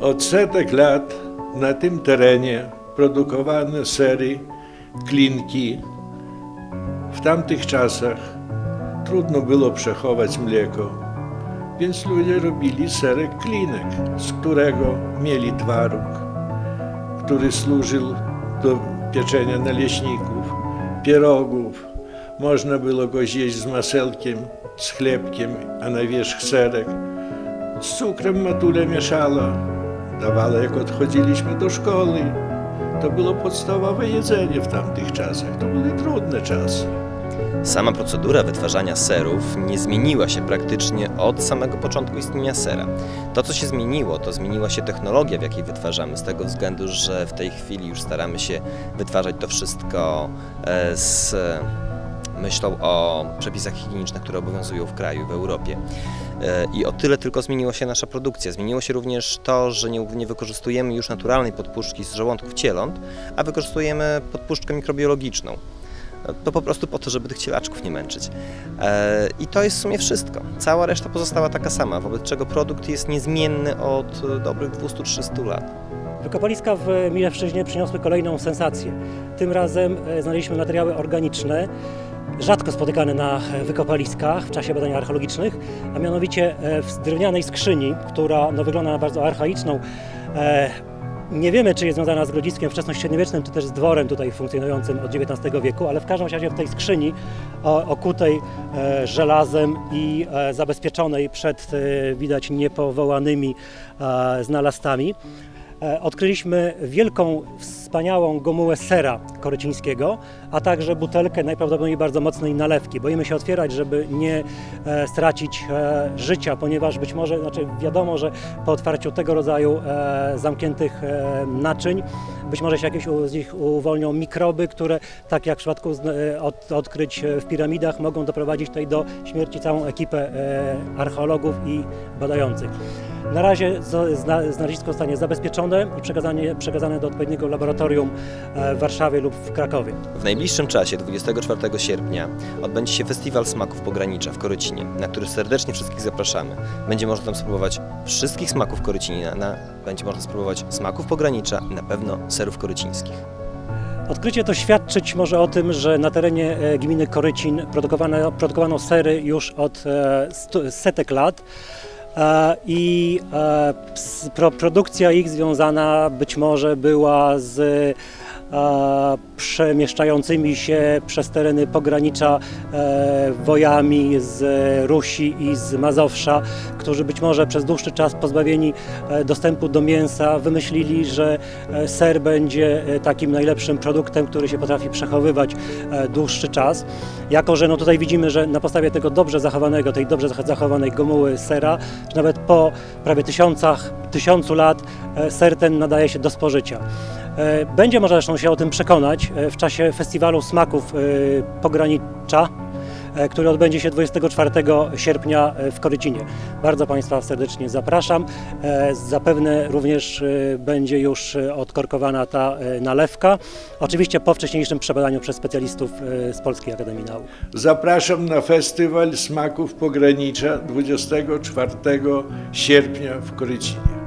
Od setek lat na tym terenie produkowano sery, klinki. W tamtych czasach trudno było przechować mleko, więc ludzie robili serek klinek, z którego mieli twaróg, który służył do pieczenia naleśników, pierogów. Można było go zjeść z masełkiem, z chlebkiem, a na wierzch serek. Z cukrem matule mieszała, dawała jak odchodziliśmy do szkoły. To było podstawowe jedzenie w tamtych czasach. To były trudne czasy. Sama procedura wytwarzania serów nie zmieniła się praktycznie od samego początku istnienia sera. To, co się zmieniło, to zmieniła się technologia, w jakiej wytwarzamy, z tego względu, że w tej chwili już staramy się wytwarzać to wszystko e, z myślą o przepisach higienicznych, które obowiązują w kraju, w Europie. E, I o tyle tylko zmieniła się nasza produkcja. Zmieniło się również to, że nie, nie wykorzystujemy już naturalnej podpuszczki z żołądków cieląt, a wykorzystujemy podpuszczkę mikrobiologiczną. To po prostu po to, żeby tych cielaczków nie męczyć. E, I to jest w sumie wszystko. Cała reszta pozostała taka sama, wobec czego produkt jest niezmienny od e, dobrych 200-300 lat. Wykopaliska w Milewszczyźnie przyniosły kolejną sensację. Tym razem e, znaleźliśmy materiały organiczne, rzadko spotykane na wykopaliskach w czasie badań archeologicznych, a mianowicie e, w drewnianej skrzyni, która no, wygląda na bardzo archaiczną. E, nie wiemy, czy jest związana z grodziskiem wczesnośredniowiecznym, czy też z dworem tutaj funkcjonującym od XIX wieku, ale w każdym razie w tej skrzyni okutej e, żelazem i e, zabezpieczonej przed e, widać niepowołanymi e, znalazcami e, odkryliśmy wielką, wspaniałą gomułę sera korycińskiego, a także butelkę najprawdopodobniej bardzo mocnej nalewki. Boimy się otwierać, żeby nie e, stracić e, życia, ponieważ być może, znaczy wiadomo, że po otwarciu tego rodzaju e, zamkniętych e, naczyń, być może się jakieś z nich uwolnią mikroby, które tak jak w przypadku e, odkryć e, w piramidach mogą doprowadzić tutaj do śmierci całą ekipę e, archeologów i badających. Na razie znalezisko zostanie zabezpieczone i przekazanie, przekazane do odpowiedniego laboratorium e, w Warszawie lub w Krakowie. W najbliższym czasie, 24 sierpnia, odbędzie się Festiwal Smaków Pogranicza w Korycinie, na który serdecznie wszystkich zapraszamy. Będzie można tam spróbować wszystkich smaków Korycinina, będzie można spróbować smaków pogranicza i na pewno serów korycińskich. Odkrycie to świadczyć może o tym, że na terenie e, gminy Korycin produkowano, produkowano sery już od e, setek lat. E, I e, produkcja ich związana być może była z przemieszczającymi się przez tereny pogranicza e, wojami z Rusi i z Mazowsza, którzy być może przez dłuższy czas pozbawieni e, dostępu do mięsa wymyślili, że e, ser będzie takim najlepszym produktem, który się potrafi przechowywać dłuższy czas. Jako, że no tutaj widzimy, że na podstawie tego dobrze zachowanego, tej dobrze zachowanej gomuły sera, że nawet po prawie tysiącach, tysiącu lat ser ten nadaje się do spożycia. E, Będzie można zresztą się o tym przekonać e, w czasie festiwalu smaków e, pogranicza, który odbędzie się 24 sierpnia w Korycinie. Bardzo Państwa serdecznie zapraszam. Zapewne również będzie już odkorkowana ta nalewka. Oczywiście po wcześniejszym przebadaniu przez specjalistów z Polskiej Akademii Nauk. Zapraszam na festiwal smaków pogranicza 24 sierpnia w Korycinie.